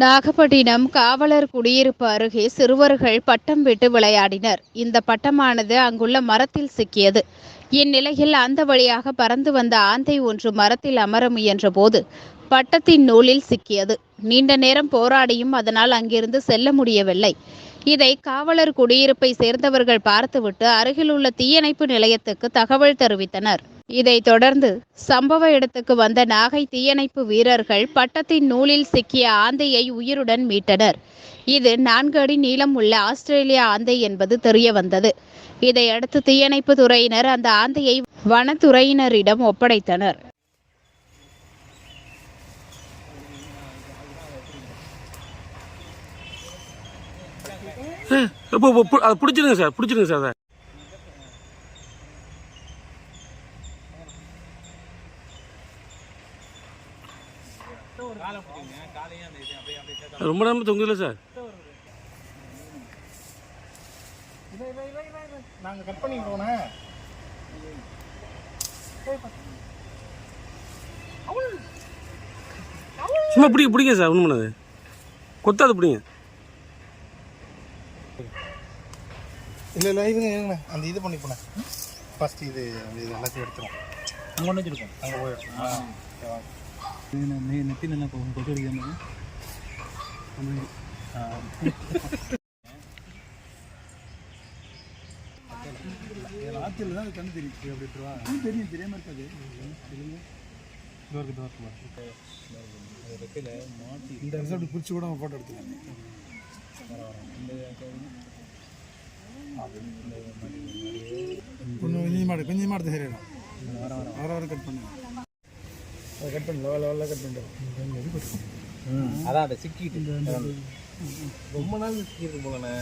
நாகப்பட்டினம் காவலர் குடியிருப்பு அருகே சிறுவர்கள் பட்டம் விட்டு விளையாடினர். இந்த பட்டமானது அங்குள்ள மரத்தில் சிக்கியது. இந்நிலையில் அந்த வழியாக பறந்து வந்த ஆந்தை ஒன்று மரத்தில் அமர முயன்றபோது பட்டத்தின் நூலில் சிக்கியது. நீண்ட நேரம் போராடியும் அதனால் அங்கிருந்து செல்ல முடியவில்லை. இதை காவலர் குடியிருப்பை சேர்ந்தவர்கள் பார்த்துவிட்டு அருகிலுள்ள தீயணைப்பு நிலையத்துக்கு தகவல் தெரிவித்தனர். இதைத் தொடர்ந்து சம்பவ இடத்துக்கு வந்த நாகை தீயணைப்பு வீரர்கள் பட்டத்தின் நூலில் சிக்கிய ஆந்தையை உயிருடன் மீட்டனர். இது நான்கு அடி நீளம் உள்ள ஆஸ்திரேலியா ஆந்தை என்பது தெரிய வந்தது இதையடுத்து தீயணைப்பு துறையினர் அந்த ஆந்தையை வனத்துறையினரிடம் ஒப்படைத்தனர். பிடிச்சிருங்க சார் பிடிச்சிருங்க சார் ரொம்ப நேரம் தொங்குதில்ல சார். நாங்கள் கட் பண்ணி போனேன் சும்மா பிடிக்க பிடிங்க சார் ஒன்றும் பண்ணாது கொத்தாது பிடிங்க. இல்லை இல்லை இதுங்க இருங்க அந்த இது பண்ணி போனேன் ஃபர்ஸ்ட் இது எல்லாத்தையும் எடுத்துரும் அங்கே ஒன்று வச்சுருக்கோம். அங்கே போய் எடுத்துரும் நெத்தி நல்லா அடிக்காம ஆற்றில் தான் கண்ணு தெரியுது அப்படின்றவா தெரியும் தெரியாம இருக்காது டோருக்கு டோருக்கு இந்த ரிசல்ட் பிடிச்சி கூட ஃபோட்டோ எடுத்துக்கலாம் கொஞ்சம் கொஞ்சம் மாடு கொஞ்சம் மாடு வர வர வர கட் பண்ணுங்க அதை கட் பண்ணல லெவல் லெவலில் கட் பண்ணிட்டு அதான். அதை சிக்கிட்டு ரொம்ப நாள் சிக்கிட்டு போலண்ணே.